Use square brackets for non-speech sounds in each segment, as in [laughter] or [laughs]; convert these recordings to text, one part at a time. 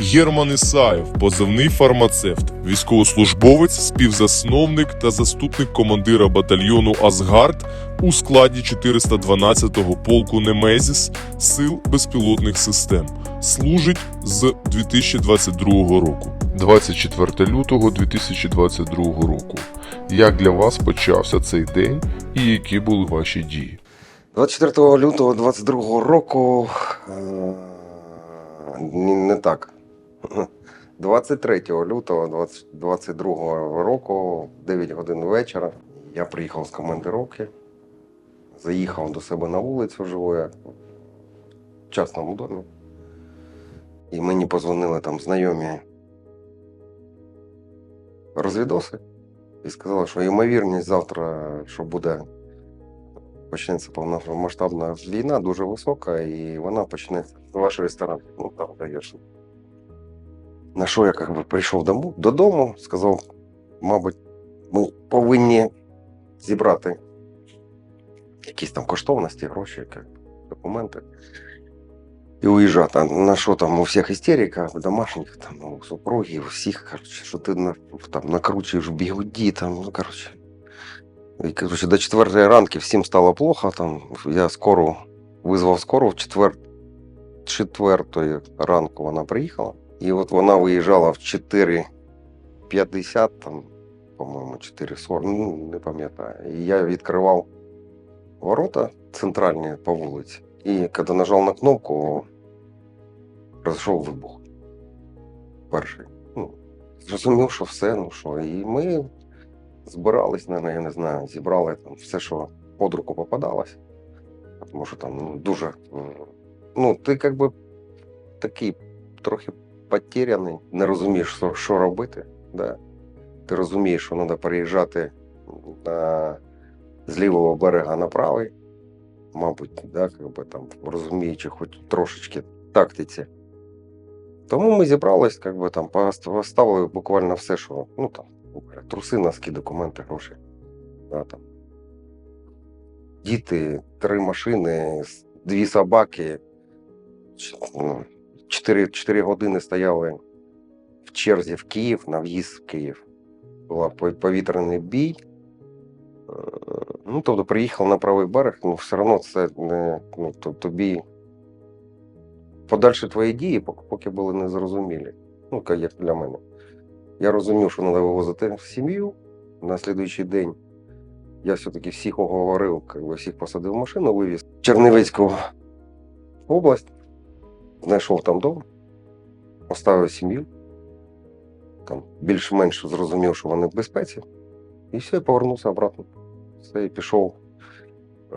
Герман Ісаєв, позивний фармацевт, військовослужбовець, співзасновник та заступник командира батальйону Асгард у складі 412-го полку Немезіс Сил безпілотних систем. Служить з 2022 року. 24 лютого 2022 року. Як для вас почався цей день і які були ваші дії? 24 лютого 22 року. е, Не так. [laughs] 23 лютого 2022 року, 9 годин вечора, я приїхав з командировки, заїхав до себе на вулицю, живу в частному домі. І мені позвонили там знайомі розвідоси і сказали, що ймовірність завтра, що буде почнеться повномасштабна війна, дуже висока, і вона почнеться з вашого ресторану. Ну там даєш. На що я як би, прийшов дому, додому, сказав, мабуть, ми повинні зібрати якісь там коштовності, гроші, документи. І уїжджати. На що там у всіх істерика, у домашніх, там, у супругів, у всіх, коротше, що ти на, там, накручуєш бігуді, там, ну, коротше. І, коротше, до четвертої ранки всім стало плохо. Там, я скору визвав скору в четвер... четвертої ранку вона приїхала. І от вона виїжджала в 4.50, там, по-моєму, 4.40, ну, не пам'ятаю. І я відкривав ворота центральні по вулиці. І коли нажав на кнопку, пройшов вибух. Перший. Ну, зрозумів, що все, ну що. І ми збирались, наверное, я не знаю, зібрали там все, що під руку попадалось. Тому що там ну, дуже. Ну, ти як би такий трохи потеряний, не розумієш, що, робити. Да? Ти розумієш, що треба переїжджати на, з лівого берега на правий, мабуть, да, би, там, розуміючи хоч трошечки тактиці. Тому ми зібрались, як би, там, пос- поставили буквально все, що ну, там, труси, носки, документи, гроші. Да, там. Діти, три машини, дві собаки. Ну, Чотири, чотири години стояли в черзі в Київ на в'їзд в Київ. Була повітряний бій. Е, Ну, тобто приїхав на правий берег, ну все одно це не ну, тобі подальші твої дії поки, були незрозумілі. Ну, як для мене. Я розумів, що треба вивозити в сім'ю на слідуючий день. Я все-таки всіх оговорив, всіх посадив в машину, вивіз Чернівецьку область, знайшов там дом, поставив сім'ю, там більш-менш зрозумів, що вони в безпеці, і все, і повернувся обратно. Все, і пішов, е,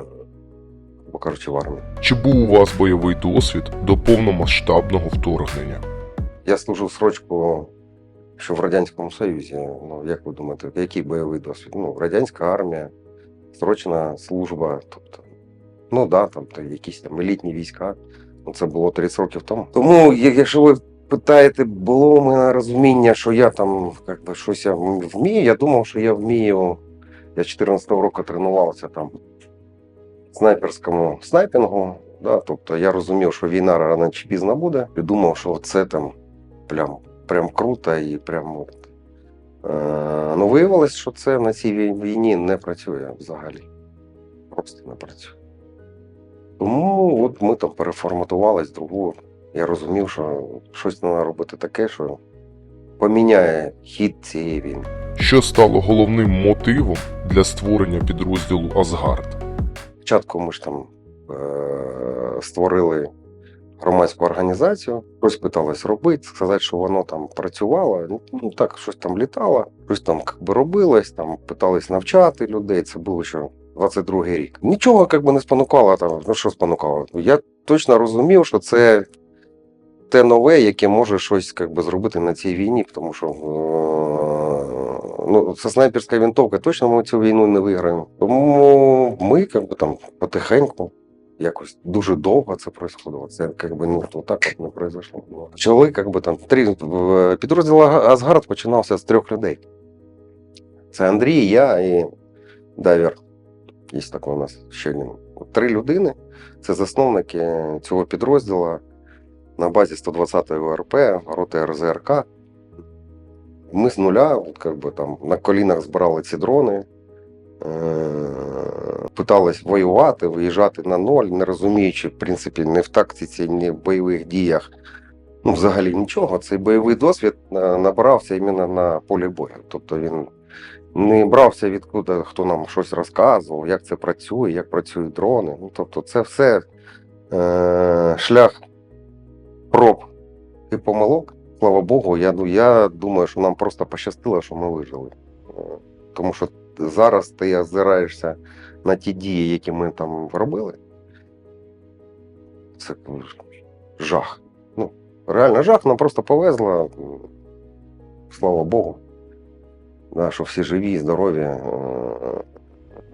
бо кажучи, в армію. Чи був у вас бойовий досвід до повномасштабного вторгнення? Я служив срочку, що в Радянському Союзі. Ну, як ви думаєте, який бойовий досвід? Ну, радянська армія, срочна служба, тобто, ну да, там та якісь там елітні війська. Це було 30 років тому. Тому, якщо ви питаєте, було у мене розуміння, що я там би, щось я вмію, я думав, що я вмію. Я з 14 року тренувався там снайперському снайпінгу. Да, тобто я розумів, що війна рано чи пізно буде, і думав, що це там прям, прям круто і прям. От. Е, ну, виявилось, що це на цій війні не працює взагалі. Просто не працює. Тому от ми там переформатувались другу. Я розумів, що щось треба робити таке, що поміняє хід цієї війни. Що стало головним мотивом для створення підрозділу Асгард? Спочатку ми ж там е- створили громадську організацію, щось питалось робити, сказати, що воно там працювало. Ну так, щось там літало, щось там як би робилось, там питались навчати людей. Це було ще 22-й рік. Нічого як би не спонукало там. Ну що спонукало? Я точно розумів, що це те нове, яке може щось як би, зробити на цій війні, тому що. е- Ну, це снайперська винтовка, точно ми цю війну не виграємо. Тому ми як би, там потихеньку якось дуже довго це происходило. Це якби ну то так не произошло. Ну, Почали, як би там три підрозділ Асгард починався з трьох людей. Це Андрій, я і Давір. Є такий у нас ще. Три людини. Це засновники цього підрозділу. на базі 120-ї ОРП, роти РЗРК. Ми з нуля, от, как би, там, на колінах збирали ці дрони, е- питались воювати, виїжджати на ноль, не розуміючи, в принципі, ні в тактиці, ні в бойових діях. Ну, взагалі нічого. Цей бойовий досвід е, набирався іменно на полі бою. Тобто він не брався відкуди, хто нам щось розказував, як це працює, як працюють дрони. Ну, тобто, це все е- шлях проб і помилок. Слава Богу, я, ну, я думаю, що нам просто пощастило, що ми вижили. Е, Тому що зараз ти озираєшся на ті дії, які ми там робили. Це жах. Ну, реально жах, нам просто повезло. Слава Богу. Да, що всі живі, здорові, е,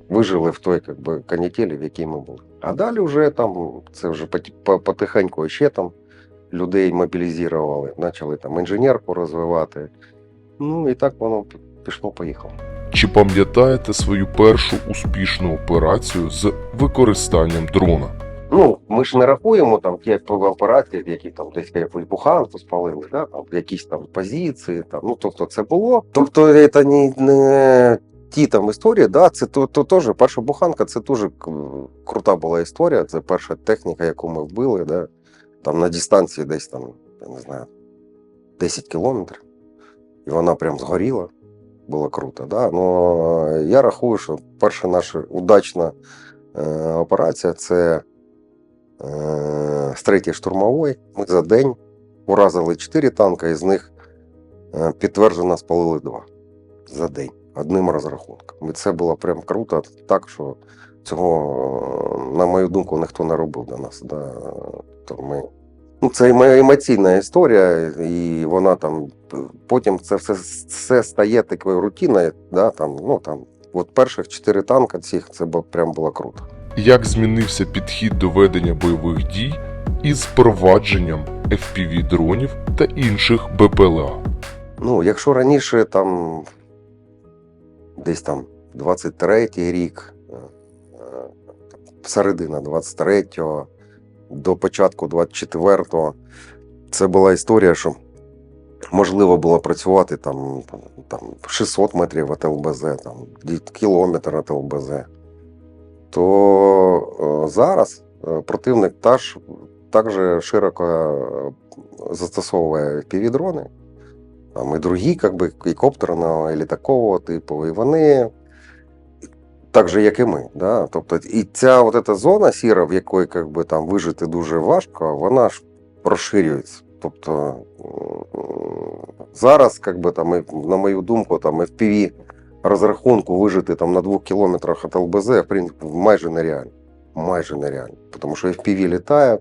вижили в той как би, канітелі, в якій ми були. А далі вже там, це вже потихеньку ще там людей мобілізували, почали там інженерку розвивати. Ну і так воно пішло-поїхало. Чи пам'ятаєте свою першу успішну операцію з використанням дрона? Ну, ми ж не рахуємо там операції, які там десь якусь буханку спалили, да, там, якісь там позиції. Там, ну, тобто це було. Тобто, це не, не ті там історії, да, це то, то теж перша буханка, це дуже крута була історія. Це перша техніка, яку ми вбили, да, там на дистанції десь там, я не знаю, 10 кілометрів. І вона прям згоріла. Було круто. Да? Но я рахую, що перша наша удачна е, операція це з третьої штурмової. Ми за день уразили 4 танка, із них е, підтверджено спалили 2 за день одним розрахунком. І це було прям круто, так що цього, е, на мою думку, ніхто не робив до нас. Да? То ми... Ну, це емо- емоційна історія, і вона там потім це все, все стає такою рутиною. Да? Там, ну, там, от перших чотири танка цих це було, прям було круто. Як змінився підхід до ведення бойових дій із впровадженням FPV дронів та інших БПЛА? Ну, якщо раніше там десь там 23-й рік, е, е, середина 23-го, до початку 24-го, це була історія, що можливо було працювати там, там 600 метрів від ЛБЗ, там, кілометр від ЛБЗ. То е, зараз е, противник також, також широко е, застосовує півдрони, там і другі, как би, і коптерного, і літакового типу, і вони так же, як і ми. Да? Тобто, і ця от эта зона сіра, в якої как би, там вижити дуже важко, вона ж розширюється. Тобто зараз, как би, там, на мою думку, там FPV розрахунку вижити там на двох кілометрах від ЛБЗ, в принципі, майже нереально. Майже нереально. Тому що FPV літає,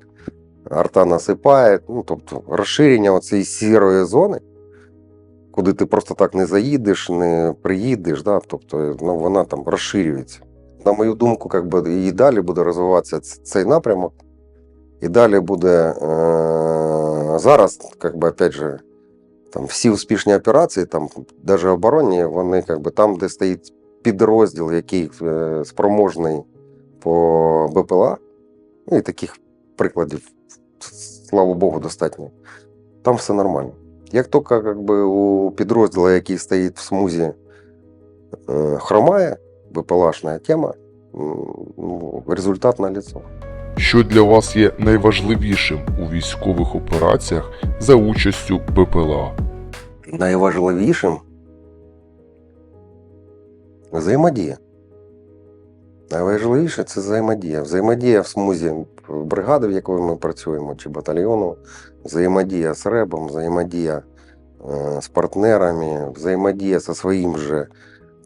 арта насипає, ну, тобто розширення цієї сірої зони, куди ти просто так не заїдеш, не приїдеш, да? тобто ну, вона там розширюється. На мою думку, как би, і далі буде розвиватися цей напрямок. І далі буде е- зараз, как би, опять же, там всі успішні операції, там, навіть оборонні, вони как би, там, де стоїть підрозділ, який е- спроможний по БПЛА, ну і таких прикладів, слава Богу, достатньо. Там все нормально. Як тільки как би, у підрозділу, який стоїть в смузі, е, хромає, БПЛАшна тема, ну, результат на лицо. Що для вас є найважливішим у військових операціях за участю БПЛА? Найважливішим взаємодія. Найважливіше це взаємодія. Взаємодія в смузі бригади, в якої ми працюємо, чи батальйону, взаємодія з ребом, взаємодія е, з партнерами, взаємодія зі своїм же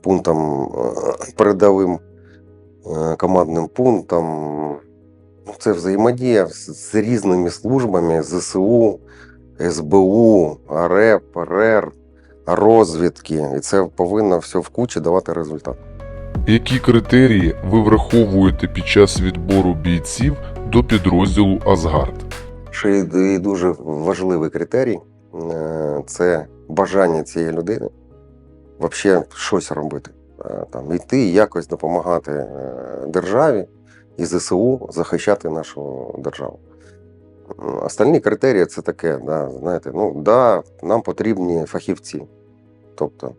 пунктом е, передовим е, командним пунктом. Ну, Це взаємодія з, з різними службами ЗСУ, СБУ, РЕП, РЕР, розвідки. І це повинно все в кучі давати результат. Які критерії ви враховуєте під час відбору бійців до підрозділу Асгард? Ще й- дуже важливий критерій е, це бажання цієї людини взагалі щось робити. Е, Там, йти якось допомагати е, державі і ЗСУ захищати нашу державу. Остальні критерії це таке, да, знаєте, ну да, нам потрібні фахівці. Тобто,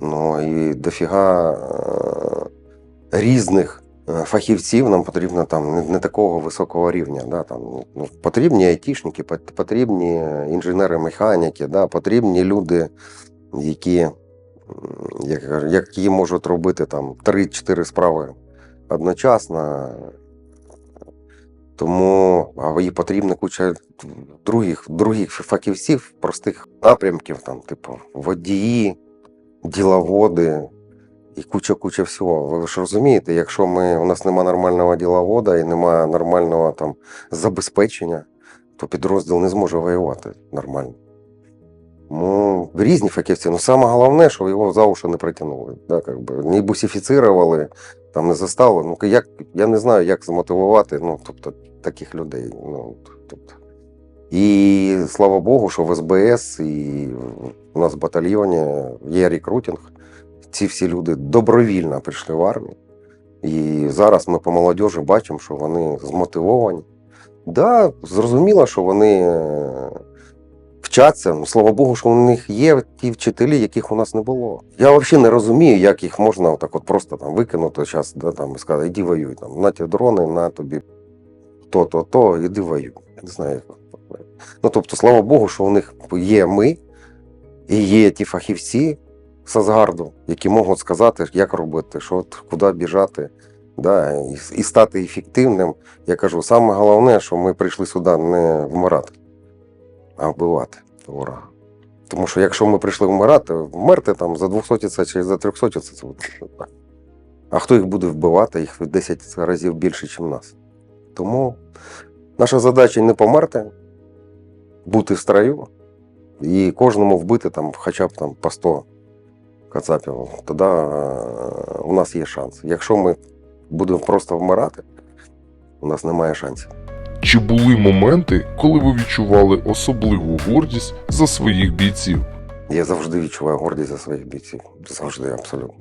ну і дофіга е, різних е, фахівців нам потрібно там не, такого високого рівня. Да, там, ну, потрібні айтішники, потрібні інженери-механіки, да, потрібні люди, які, як, які можуть робити там 3-4 справи одночасно. Тому їй потрібна куча других, других фахівців, простих напрямків, там, типу, водії, діловоди і куча-куча всього. Ви ж розумієте, якщо ми, у нас немає нормального діловода і немає нормального там забезпечення, то підрозділ не зможе воювати нормально. Ну, різні фахівці. Ну, саме головне, що його за уші не притягнули. Да, как би, не бусифіцировали, там не заставили. Ну, як, я не знаю, як замотивувати ну, тобто, таких людей. Ну, тобто. І слава Богу, що в СБС і у нас в батальйоні є рекрутинг. Ці всі люди добровільно прийшли в армію. І зараз ми по молодежі бачимо, що вони змотивовані. Да, зрозуміло, що вони е, вчаться. Слава Богу, що у них є ті вчителі, яких у нас не було. Я взагалі не розумію, як їх можна отак от просто там викинути зараз, да, там, і сказати, іди воюй. Там, на ті дрони, на тобі то, то, то, іди воюй. Не знаю. Ну, тобто, слава Богу, що у них є ми і є ті фахівці з Асгарду, які можуть сказати, як робити, що куди біжати, да, і, і стати ефективним. Я кажу, саме головне, що ми прийшли сюди не вмирати, а вбивати ворога. Тому що якщо ми прийшли вмирати, вмерти там за 200 це чи за 300 це, буде. А хто їх буде вбивати? Їх в 10 разів більше, ніж нас. Тому наша задача не померти, бути в строю і кожному вбити там хоча б там по 100 кацапів. Тоді е, у нас є шанс. Якщо ми будемо просто вмирати, у нас немає шансів. Чи були моменти, коли ви відчували особливу гордість за своїх бійців? Я завжди відчуваю гордість за своїх бійців. Завжди, абсолютно.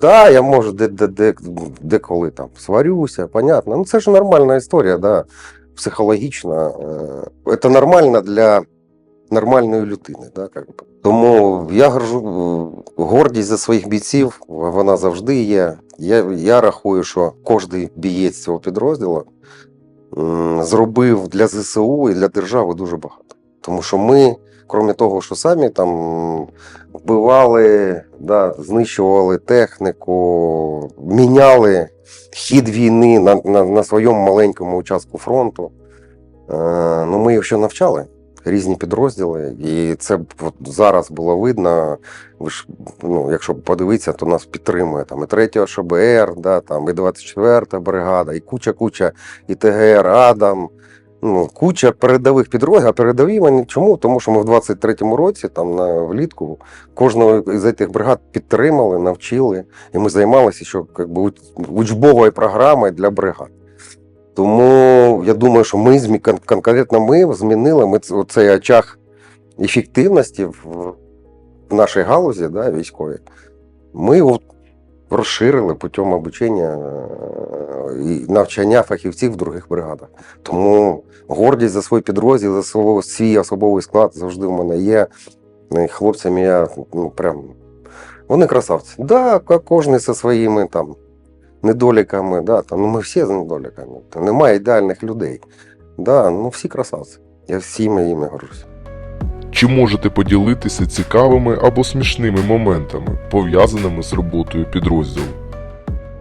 Да, я можу де, де, де, деколи там сварюся, понятно. Ну це ж нормальна історія, да, психологічна. Е, Це нормально для нормальної людини. Да, как би. Тому я горжу, гордість за своїх бійців, вона завжди є. Я, я рахую, що кожен бієць цього підрозділу зробив для ЗСУ і для держави дуже багато. Тому що ми, крім того, що самі там вбивали, да, знищували техніку, міняли хід війни на, на, на своєму маленькому участку фронту. Е, ну, ми їх ще навчали. Різні підрозділи, і це от зараз було видно. Ви ж, ну, якщо подивитися, то нас підтримує там і 3 ШБР, да, там, і 24 бригада, і куча-куча, і ТГР, Адам. Ну, куча передових підрозділів. А передові вони чому? Тому що ми в 23-му році, там на влітку, кожного з цих бригад підтримали, навчили, і ми займалися що, як би, уч- учбовою програмою для бригад. Тому я думаю, що ми конкретно ми змінили ми цей очаг ефективності в, нашій галузі да, військовій. Ми розширили путем обучення е, і навчання фахівців в других бригадах. Тому гордість за свій підрозділ, за свій особовий склад завжди в мене є. І хлопцями я ну, прям. Вони красавці. Да, кожен зі своїми там недоліками, да, там, ну, ми всі з недоліками. Та немає ідеальних людей. Да, ну всі красавці. Я всіми їми горжусь. Чи можете поділитися цікавими або смішними моментами, пов'язаними з роботою підрозділу?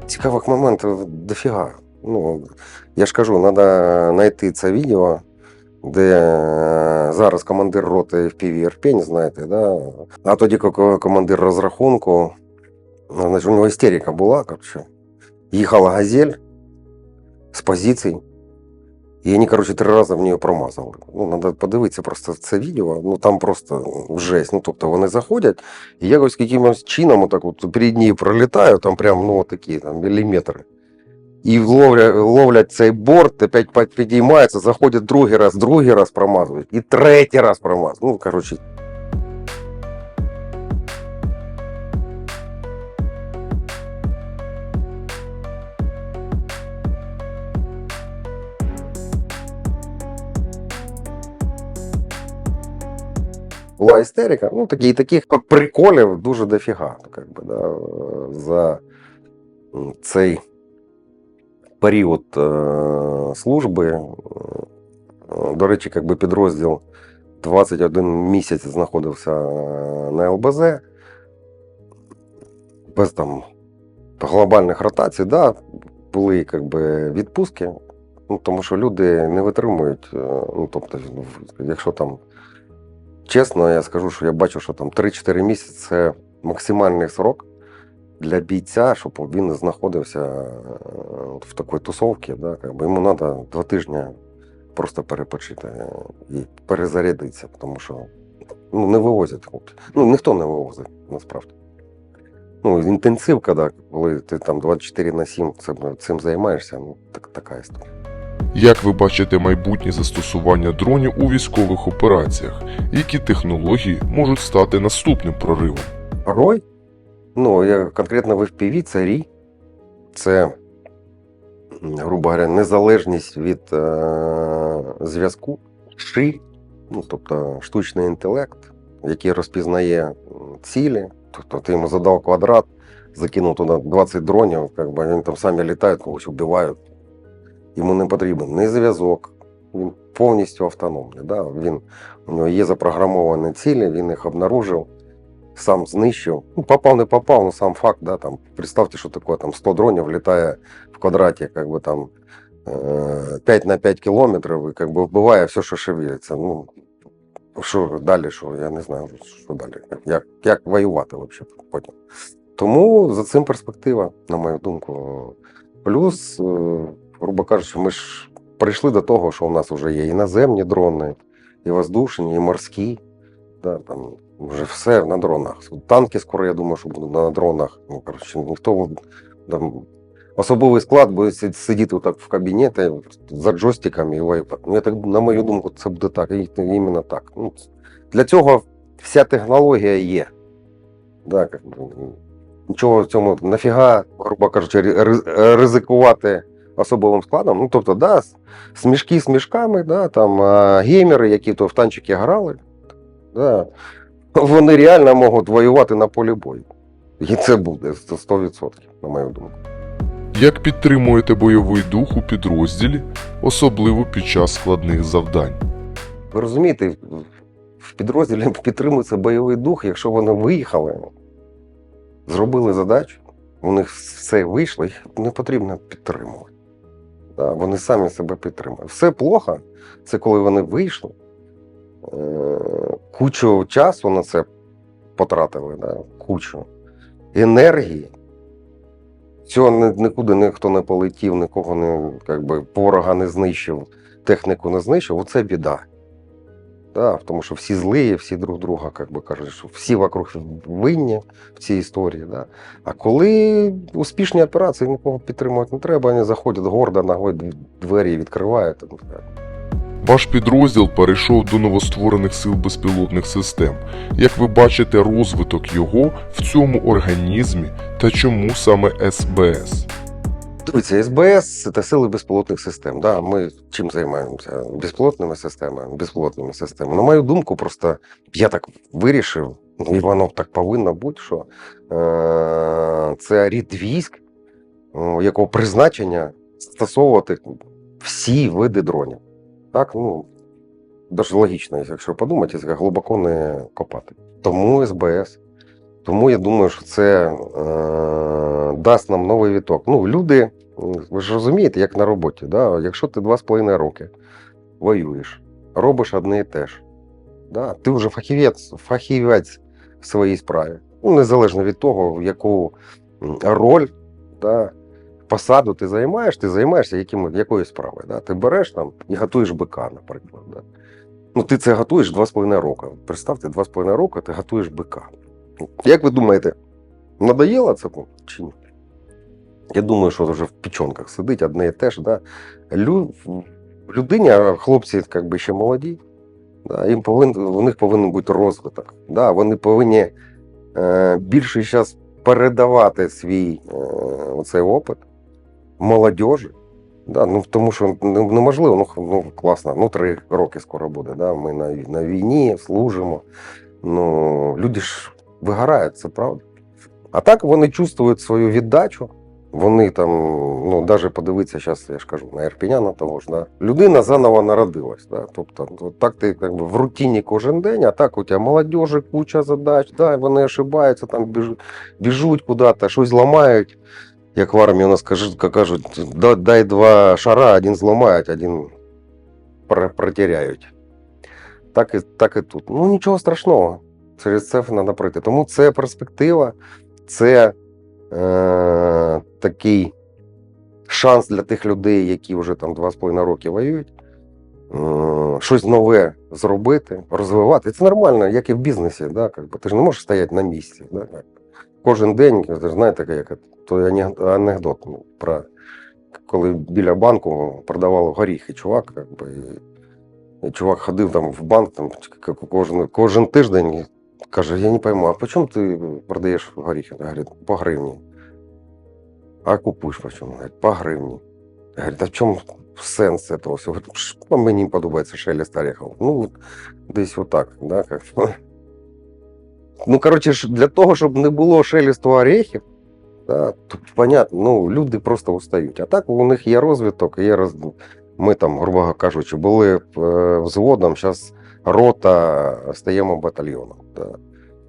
Цікавих моментів дофіга. Ну, я ж кажу, треба знайти це відео, де е, зараз командир роти FPV Ірпень, знаєте, да? а тоді командир розрахунку, ну, значить, у нього істерика була, коротше. Їхала газель з позицій, і вони, коротше, три рази в нього промазали. Ну, треба подивитися просто це відео, ну там просто жесть. Ну, тобто вони заходять, і якось якимось чином отак от перед ній пролітають, там прям ну, такі там, міліметри. І ловлять, ловлять цей борт, опять під- підіймаються, заходять другий раз, другий раз промазують, і третій раз промазують. Ну, коротше, була істерика. Ну, такі, таких приколів дуже дофіга. Как би, да, за цей період е, служби. е, До речі, як би підрозділ 21 місяць знаходився на ЛБЗ. Без там глобальних ротацій, да, були як би, відпустки, ну, тому що люди не витримують. е, Ну, тобто, якщо там чесно, я скажу, що я бачу, що там 3-4 місяці це максимальний срок для бійця, щоб він знаходився е, в такій тусовці. Да, йому треба два тижні просто перепочити е, і перезарядитися, тому що ну, не вивозять хлопці. Ну, ніхто не вивозить, насправді. Ну, інтенсивка, да, коли ти там 24 на 7 цим, цим займаєшся, ну, так, така історія. Як ви бачите майбутнє застосування дронів у військових операціях? Які технології можуть стати наступним проривом? Рой, ну, я конкретно в FPV це рій. Це, грубо говоря, незалежність від е- зв'язку, ши, ну, тобто штучний інтелект, який розпізнає цілі. Тобто ти йому задав квадрат, закинув туди 20 дронів, как би, вони там самі літають, когось вбивають. Йому не потрібен ні зв'язок, він повністю автономний. Да? Він, у нього є запрограмовані цілі, він їх обнаружив, сам знищив. Ну, попав, не попав, ну сам факт, да, там, представте, що таке там 100 дронів літає в квадраті, как би там е, 5 на 5 кілометрів, і как би вбиває все, що шевелиться. Ну, що далі, що я не знаю, що далі. Як, як воювати взагалі потім. Тому за цим перспектива, на мою думку. Плюс, е, грубо кажучи, ми ж прийшли до того, що у нас вже є і наземні дрони, і воздушні, і морські. Да, там вже все на дронах. Танки скоро, я думаю, що будуть на дронах. Ну, коротше, ніхто там, особовий склад буде сидіти так в кабінеті за джойстиками і воювати. Ну, я так, на мою думку, це буде так, і іменно так. Ну, для цього вся технологія є. Да, нічого в цьому нафіга, грубо кажучи, ризикувати особовим складом. Ну, тобто, да, смішки з мішками, да, там, а, геймери, які то в танчики грали, да, вони реально можуть воювати на полі бою. І це буде 100%, на мою думку. Як підтримуєте бойовий дух у підрозділі, особливо під час складних завдань? Ви розумієте, в підрозділі [laughs] підтримується бойовий дух, якщо вони виїхали, зробили задачу, у них все вийшло, їх не потрібно підтримувати. Да, вони самі себе підтримують. Все плохо, це коли вони вийшли, е, кучу часу на це потратили, да, кучу енергії. Цього нікуди ніхто не полетів, нікого не якби, ворога не знищив, техніку не знищив, оце біда. Да, тому що всі злі, всі друг друга, як би кажуть, що всі вокруг винні в цій історії. Да. А коли успішні операції нікого підтримувати не треба, вони заходять гордо, ногою двері відкривають. Ваш підрозділ перейшов до новостворених сил безпілотних систем. Як ви бачите розвиток його в цьому організмі та чому саме СБС? Дивіться, СБС це сили безпілотних систем. Да, ми чим займаємося? Безпілотними системами, безпілотними системами. На мою думку, просто я так вирішив, і воно так повинно бути, що е- це рід військ, якого призначення застосовувати всі види дронів. Так, ну, дуже логічно, якщо подумати, глибоко не копати. Тому СБС. Тому я думаю, що це е, дасть нам новий віток. Ну, люди, ви ж розумієте, як на роботі. Да? Якщо ти два з половиною роки воюєш, робиш одне і те ж, да? ти вже фахівець, фахівець в своїй справі. Ну, незалежно від того, яку роль, да, посаду ти займаєш, ти займаєшся яким, якоюсь справою. Да? Ти береш там і готуєш бика, наприклад. Да? Ну, ти це готуєш два з половиною роки. Представте, два з половиною роки ти готуєш бика. Як ви думаєте, надоело це чи ні? Я думаю, що вже в печонках сидить одне і те ж. Да? Лю... Людині, а хлопці як би, ще молоді, да? їм повин... у них повинен бути розвиток. Да? Вони повинні е, більше зараз передавати свій е, оцей опит молодіжі. Да, ну, тому що ну, неможливо, ну, ну класно, ну три роки скоро буде. Да? Ми на, на війні служимо. Ну, люди ж вигорають, це правда. А так вони чувствують свою віддачу. Вони там, ну, навіть подивитися, зараз я ж кажу, на Ірпіняна того ж, да? людина заново народилась. Да? Тобто, от так ти як би, в рутині кожен день, а так у тебе молодежі, куча задач, да? вони ошибаються, там біжуть, біжуть куди-то, щось ламають. Як в армії у нас кажуть, кажуть, дай два шара, один зламають, один пр- протеряють. Так і, так і тут. Ну нічого страшного. Через це треба пройти. Тому це перспектива, це е, такий шанс для тих людей, які вже там 2,5 роки воюють. Е, щось нове зробити, розвивати. І Це нормально, як і в бізнесі. Да? как. Ти ж не можеш стояти на місці. Да? Кожен день, ж знаєте, як той анекдот ну, про коли біля банку продавали горіхи, чувак, как би, і, чувак ходив там в банк там, кожен, кожен тиждень каже: Я не пойму, а по ти продаєш горіхи? Я говорю, по гривні. А купуєш по чому? Говорить, по гривні. Я говорю, та в чому сенс цього всього? Говорить, «Ш- мені подобається шелест орехів. Ну, десь отак. Да, как. Ну, коротше, для того, щоб не було шелесту орехів, да, то понятно, ну, люди просто устають. А так у них є розвиток, є роз... ми там, грубо кажучи, були е, взводом, зараз рота стаємо батальйоном.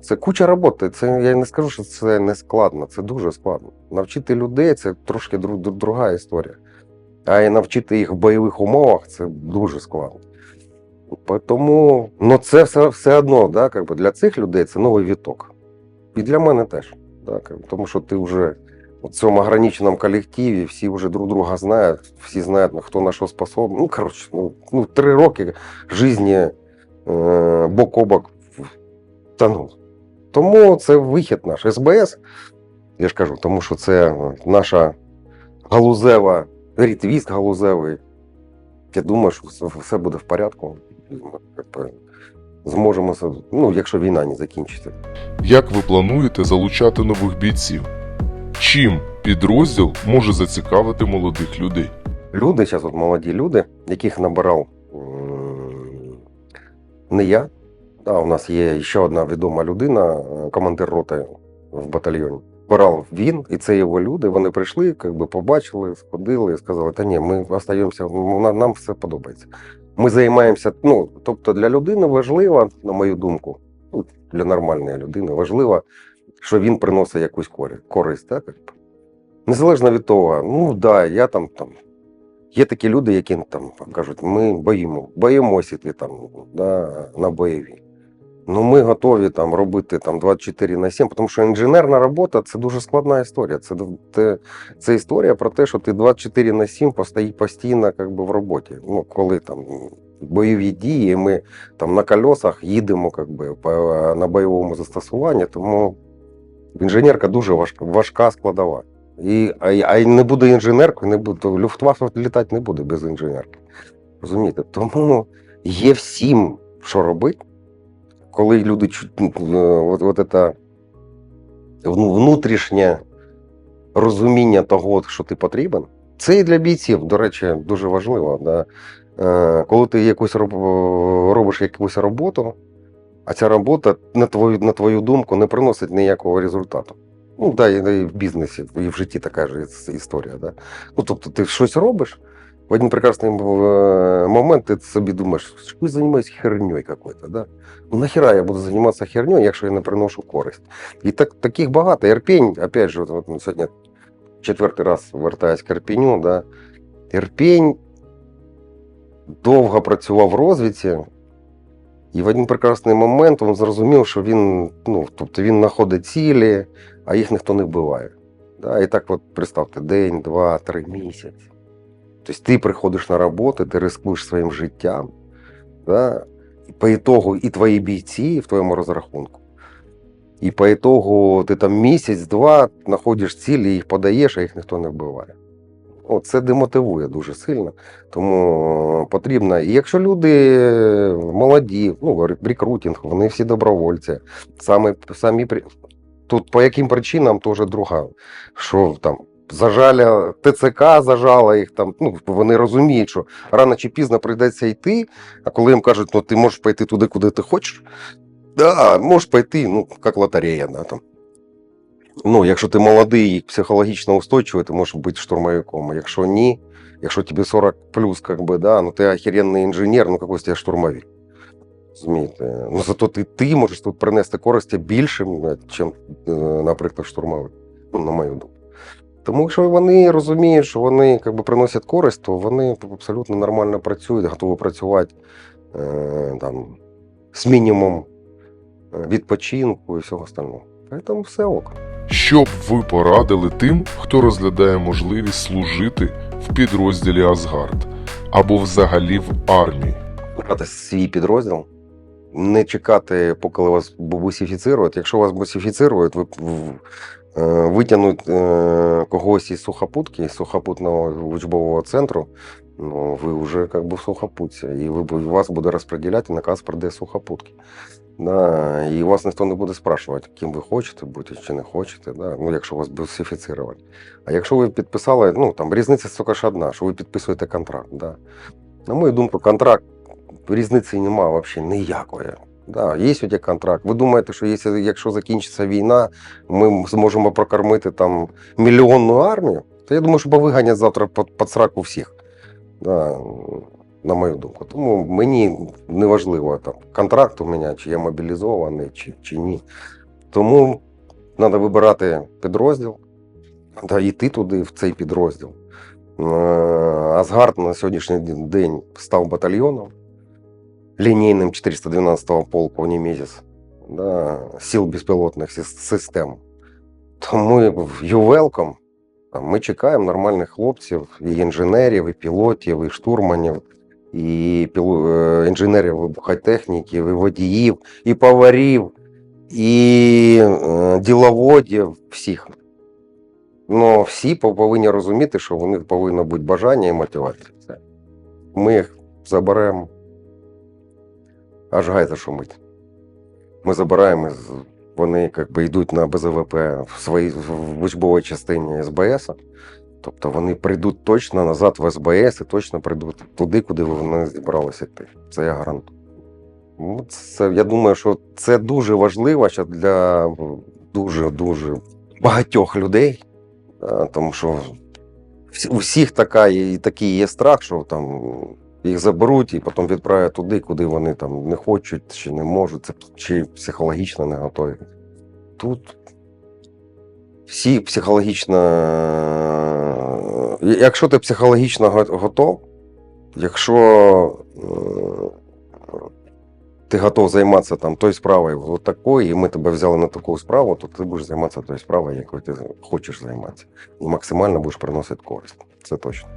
Це куча роботи. Це я не скажу, що це не складно, це дуже складно. Навчити людей це трошки дру- дру- друга історія. А і навчити їх в бойових умовах це дуже складно. Тому ну, це все, все одно, да, как би для цих людей це новий віток. І для мене теж. Да, как би, тому що ти вже в цьому ограниченому колективі, всі вже друг друга знають, всі знають, хто на що способний. Ну, коротше, ну, ну, три роки житті е, бок о бок. Та ну. Тому це вихід наш. СБС, я ж кажу, тому що це наша галузева, рітвіст галузевий. Я думаю, що все, буде в порядку. Зможемо, ну, якщо війна не закінчиться. Як ви плануєте залучати нових бійців? Чим підрозділ може зацікавити молодих людей? Люди, зараз от молоді люди, яких набирав не я. А, у нас є ще одна відома людина, е, командир роти в батальйоні. Брав він, і це його люди. Вони прийшли, як би побачили, сходили і сказали: та ні, ми остаємося, нам, все подобається. Ми займаємося. Ну, тобто для людини важливо, на мою думку, ну, для нормальної людини важливо, що він приносить якусь користь, так? Незалежно від того, ну да, я там там. Є такі люди, які там кажуть, ми боїмо, боїмося йти там да, на бойові. Ну, ми готові там робити там 24 на 7, тому що інженерна робота це дуже складна історія. Це, це, це історія про те, що ти 24 на 7 постої постійно як би, в роботі. Ну, коли там бойові дії, ми там на колесах їдемо як би, на бойовому застосуванні, тому інженерка дуже важка, важка складова. І, а, а не буде інженеркою, не буде, Люфтваффе літати не буде без інженерки. Розумієте? Тому є всім, що робити, коли люди чуть, е, от, от це внутрішнє розуміння того, що ти потрібен. Це і для бійців, до речі, дуже важливо. Да? Е, коли ти якусь роб, робиш якусь роботу, а ця робота, на твою, на твою думку, не приносить ніякого результату. Ну, да, і в бізнесі, і в житті така ж історія. Да? Ну, тобто ти щось робиш, в один прекрасний е, момент ти собі думаєш, що я займаюся херньою якоюсь, да? Ну, нахіра я буду займатися херньою, якщо я не приношу користь. І так, таких багато. Ірпінь, опять же, от, ну, сьогодні четвертий раз вертаюсь к Ірпіню, да? Ірпінь довго працював в розвідці, і в один прекрасний момент він зрозумів, що він, ну, тобто він знаходить цілі, а їх ніхто не вбиває. Да? І так от представте, день, два, три місяці. Тобто ти приходиш на роботу, ти рискуєш своїм життям. Да? По ітогу і твої бійці в твоєму розрахунку. І по ітогу ти там місяць-два знаходиш цілі, їх подаєш, а їх ніхто не вбиває. Це демотивує дуже сильно. Тому потрібно. І якщо люди молоді, ну, рекрутинг, вони всі добровольці. Самі, самі, тут по яким причинам теж друга. Що там зажали, ТЦК зажала їх там. Ну, вони розуміють, що рано чи пізно прийдеться йти, а коли їм кажуть, ну ти можеш пойти туди, куди ти хочеш, Да, можеш пойти, ну, як лотерея, да, там. Ну, якщо ти молодий і психологічно устойчивий, ти можеш бути штурмовиком. А якщо ні, якщо тобі 40 плюс, как бы, да, ну ти охеренний інженер, ну якийсь тебе штурмовик. Розумієте? Ну зато ти, ти можеш тут принести користі більшим, ніж, наприклад, штурмовик. Ну, на мою думку. Тому якщо вони розуміють, що вони как би, приносять користь, то вони абсолютно нормально працюють, готові працювати е, там, з мінімум е, відпочинку і всього остального. Тому все ок. Що б ви порадили тим, хто розглядає можливість служити в підрозділі Асгард або взагалі в армії? брати свій підрозділ, не чекати, поки вас бусифіцирують. Якщо вас бусифіцирують, ви витягнуть е, когось із сухопутки, із сухопутного учбового центру, ну, ви вже як би в сухопутці, і ви, вас буде розподіляти наказ про де сухопутки. Да, і вас ніхто не буде спрашувати, ким ви хочете бути чи не хочете, да, ну, якщо вас бусифіцирувати. А якщо ви підписали, ну там різниця тільки ж одна, що ви підписуєте контракт. Да. На мою думку, контракт різниці немає взагалі ніякої. Да, є сьогодні контракт. Ви думаєте, що якщо, якщо закінчиться війна, ми зможемо прокормити там мільйонну армію? То я думаю, що повиганять завтра під, під сраку всіх. Да, на мою думку. Тому мені не важливо там контракт у мене, чи я мобілізований, чи, чи ні. Тому треба вибирати підрозділ, та йти туди, в цей підрозділ. Е, Асгард на сьогоднішній день став батальйоном лінійним 412-го полку Німезіс, да, сил безпілотних сис- систем. Тому you welcome. Ми чекаємо нормальних хлопців, і інженерів, і пілотів, і штурманів, і інженерів вибухотехніків, і водіїв, і поварів, і е, діловодів, всіх. Ну, всі повинні розуміти, що у них повинно бути бажання і мотивація. Ми їх заберемо. Аж гай зашумить. Ми забираємо, вони як би, йдуть на БЗВП в своїй в учбовій частині СБС. Тобто вони прийдуть точно назад в СБС і точно прийдуть туди, куди вони зібралися йти. Це я гарантую. Ну, Це, я думаю, що це дуже важливо ще для дуже-дуже багатьох людей. Е, Тому що у всіх така, і такий є страх, що там їх заберуть і потім відправлять туди, куди вони там не хочуть чи не можуть, чи психологічно не готові. Тут всі психологічно. е, Якщо ти психологічно го- готов, якщо е, ти готов займатися там тою справою, от такою, і ми тебе взяли на таку справу, то ти будеш займатися тою справою, якою ти хочеш займатися. І максимально будеш приносити користь. Це точно.